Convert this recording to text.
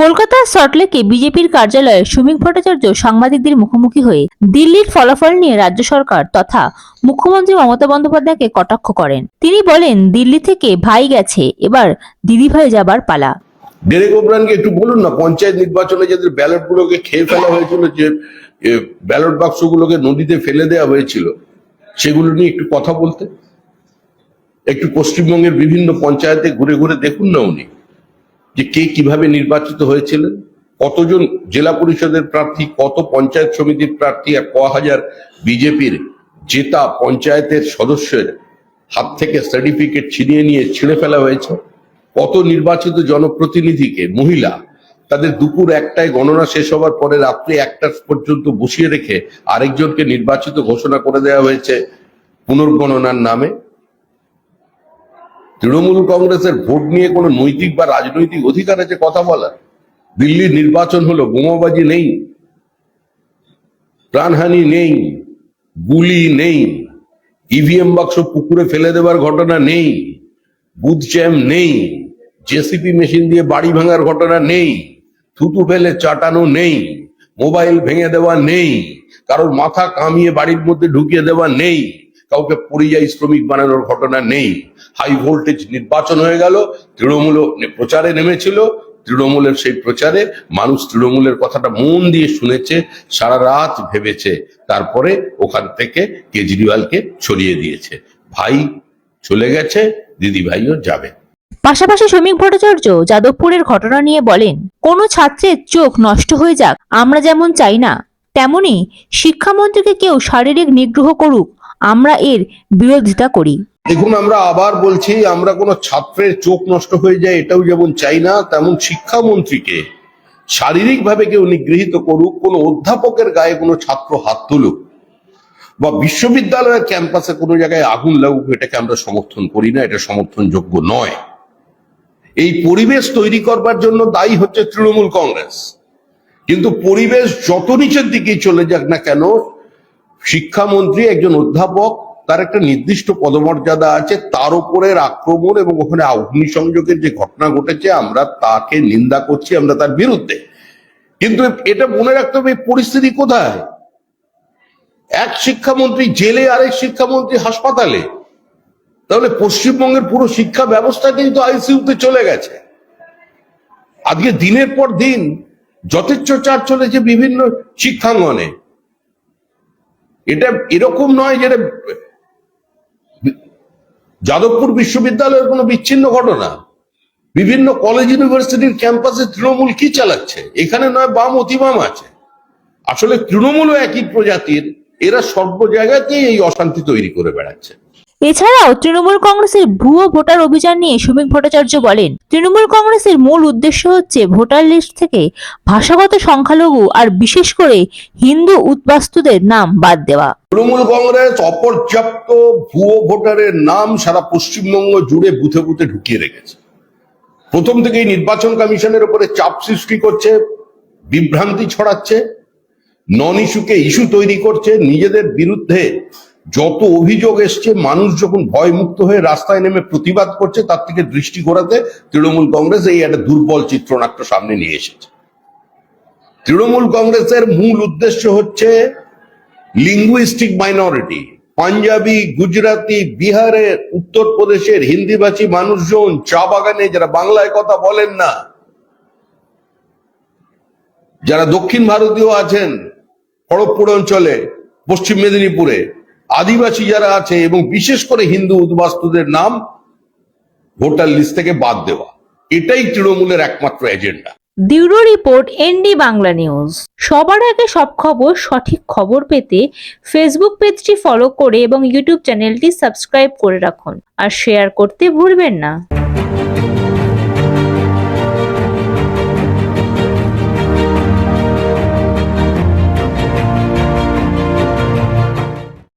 কলকাতার সল্টলেকে বিজেপির কার্যালয়ে সুমিক ভট্টাচার্য সাংবাদিকদের মুখোমুখি হয়ে দিল্লির ফলাফল নিয়ে রাজ্য সরকার তথা মুখ্যমন্ত্রী মমতা বন্দ্যোপাধ্যায়কে কটাক্ষ করেন। তিনি বলেন, দিল্লি থেকে ভাই গেছে, এবার দিদিভাই যাবার পালা। ডেরেক ওব্রানকে একটু বলুন না, পঞ্চায়েত নির্বাচনে যাদের ব্যালট গুলোকে খেয়ে ফেলা হয়েছিল, যে ব্যালট বাক্সগুলোকে নদীতে ফেলে দেওয়া হয়েছিল, সেগুলো নিয়ে একটু কথা বলতে। একটু পশ্চিমবঙ্গের বিভিন্ন পঞ্চায়েতে ঘুরে ঘুরে দেখুন না উনি। যে কে কীভাবে নির্বাচিত হয়েছিলেন, কতজন জেলা পরিষদের প্রার্থী, কত পঞ্চায়েত সমিতির প্রার্থী, আর ক হাজার বিজেপির জেতা পঞ্চায়েতের সদস্যের হাত থেকে সার্টিফিকেট ছিনিয়ে নিয়ে ছিঁড়ে ফেলা হয়েছে, কত নির্বাচিত জনপ্রতিনিধিকে, মহিলা, তাদের দুপুর একটায় গণনা শেষ হওয়ার পরে রাত্রি একটা পর্যন্ত বসিয়ে রেখে আরেকজনকে নির্বাচিত ঘোষণা করে দেওয়া হয়েছে পুনর্গণনার নামে। তৃণমূল কংগ্রেসের ভোট নিয়ে কোনো নৈতিক বা রাজনৈতিক অধিকার আছে কথা বলার? দিল্লির নির্বাচন হলো, বোমাবাজি নেই, প্রাণহানি নেই, গুলি নেই ইভিএম বাক্স পুকুরে ফেলে দেওয়ার ঘটনা নেই বুথ নেই জেসিপি মেশিন দিয়ে বাড়ি ভাঙার ঘটনা নেই, থুতু ফেলে চাটানো নেই মোবাইল ভেঙে দেওয়া নেই, কারোর মাথা কামিয়ে বাড়ির মধ্যে ঢুকিয়ে দেওয়া নেই। কাউকে পরিযায়ী শ্রমিক বানানোর ঘটনা নেই। হাই ভোল্টেজ নির্বাচন হয়ে গেল তৃণমূল প্রচারে নেমেছিল, তৃণমূলের সেই প্রচারে মানুষ তৃণমূলের কথাটা মন দিয়ে শুনেছে, সারা রাত ভেবেছে। তারপরে ওখান থেকে কেজরিওয়ালকে ছড়িয়ে দিয়েছে। ভাই চলে গেছে, দিদি ভাইও যাবে। পাশাপাশি শ্রমিক ভট্টাচার্য যাদবপুরের ঘটনা নিয়ে বলেন, কোনো ছাত্রের চোখ নষ্ট হয়ে যাক, আমরা যেমন চাই না, তেমনি শিক্ষামন্ত্রীকে কেউ শারীরিক নিগ্রহ করুক আমরা এর বিরোধিতা করি। দেখুন, আমরা আবার বলছি, আমরা কোনো ছাত্রের চোখ নষ্ট হয়ে যায়, এটাও যেমন চাই না, তেমন শিক্ষামন্ত্রীকে শারীরিকভাবে কেউ নিগৃহীত করুক, কোনো অধ্যাপকের গায়ে কোনো ছাত্র হাত তুলুক, বা বিশ্ববিদ্যালয়ের ক্যাম্পাসে কোনো জায়গায় আগুন লাগুক, এটাকে আমরা সমর্থন করি না, এটা সমর্থনযোগ্য নয়। এই পরিবেশ তৈরি করবার জন্য দায়ী হচ্ছে তৃণমূল কংগ্রেস। কিন্তু পরিবেশ যত নিচের দিকেই চলে যাক না কেন শিক্ষামন্ত্রী একজন অধ্যাপক, তার একটা নির্দিষ্ট পদমর্যাদা আছে, তার উপরের আক্রমণ এবং ওখানে অগ্নিসংযোগের যে ঘটনা ঘটেছে, আমরা তাকে নিন্দা করছি, আমরা তার বিরুদ্ধে। কিন্তু এটা মনে রাখতে হবে পরিস্থিতি কোথায়? এক শিক্ষামন্ত্রী জেলে, আরেক শিক্ষামন্ত্রী হাসপাতালে। তাহলে পশ্চিমবঙ্গের পুরো শিক্ষা ব্যবস্থাটাই তো আইসিইউতে চলে গেছে। আজকে দিনের পর দিন যথেচ্ছ চার চলেছে বিভিন্ন শিক্ষাঙ্গনে। এটা এরকম নয় যে যাদবপুর বিশ্ববিদ্যালয়ের কোনো বিচ্ছিন্ন ঘটনা। বিভিন্ন কলেজ ইউনিভার্সিটির ক্যাম্পাসে তৃণমূল কি চালাচ্ছে? এখানে নয়, বাম অতিবাম আছে। আসলে তৃণমূলও একই প্রজাতির। এরা সর্ব জায়গাতেই এই অশান্তি তৈরি করে বেড়াচ্ছে। এছাড়াও তৃণমূল কংগ্রেসের ভুয়ো ভোটার অভিযান নিয়ে সুমিক ভট্টাচার্য বলেন, তৃণমূল কংগ্রেসের মূল উদ্দেশ্য হচ্ছে ভোটার লিস্ট থেকে ভাষাগত সংখ্যালঘু আর বিশেষ করে হিন্দু উদ্বাস্তুদের নাম বাদ দেওয়া। তৃণমূল কংগ্রেস অপর্যাপ্ত ভুয়ো ভোটারের নাম সারা পশ্চিমবঙ্গ জুড়ে বুথে বুথে ঢুকিয়ে রেখেছে। প্রথম থেকেই নির্বাচন কমিশনের উপরে চাপ সৃষ্টি করছে, বিভ্রান্তি ছড়াচ্ছে নন ইস্যুকে ইস্যু তৈরি করছে, নিজেদের বিরুদ্ধে যত অভিযোগ এসছে, মানুষ যখন ভয়মুক্ত হয়ে রাস্তায় নেমে প্রতিবাদ করছে, তার থেকে দৃষ্টি ঘোরাতে তৃণমূল কংগ্রেস এই একটা দুর্বল চিত্রনাট্য সামনে নিয়ে এসেছে। তৃণমূল কংগ্রেসের মূল উদ্দেশ্য হচ্ছে লিঙ্গুইস্টিক মাইনরিটি পাঞ্জাবি গুজরাটি বিহারের, উত্তরপ্রদেশের হিন্দিভাষী মানুষজন চা বাগানে যারা বাংলায় কথা বলেন না, যারা দক্ষিণ ভারতীয় আছেন, খড়গপুর অঞ্চলে, পশ্চিম মেদিনীপুরে আদিবাসী যারা আছে এবং বিশেষ করে হিন্দু উদ্বাস্তুদের নাম ভোটার লিস্ট থেকে বাদ দেওয়া। এটাই তৃণমূলের একমাত্র agenda. Bureau report, ND Bangla news. সবার আগে সব খবর, সঠিক খবর পেতে ফেসবুক পেজটি ফলো করে এবং ইউটিউব চ্যানেলটি সাবস্ক্রাইব করে রাখুন। আর শেয়ার করতে ভুলবেন না।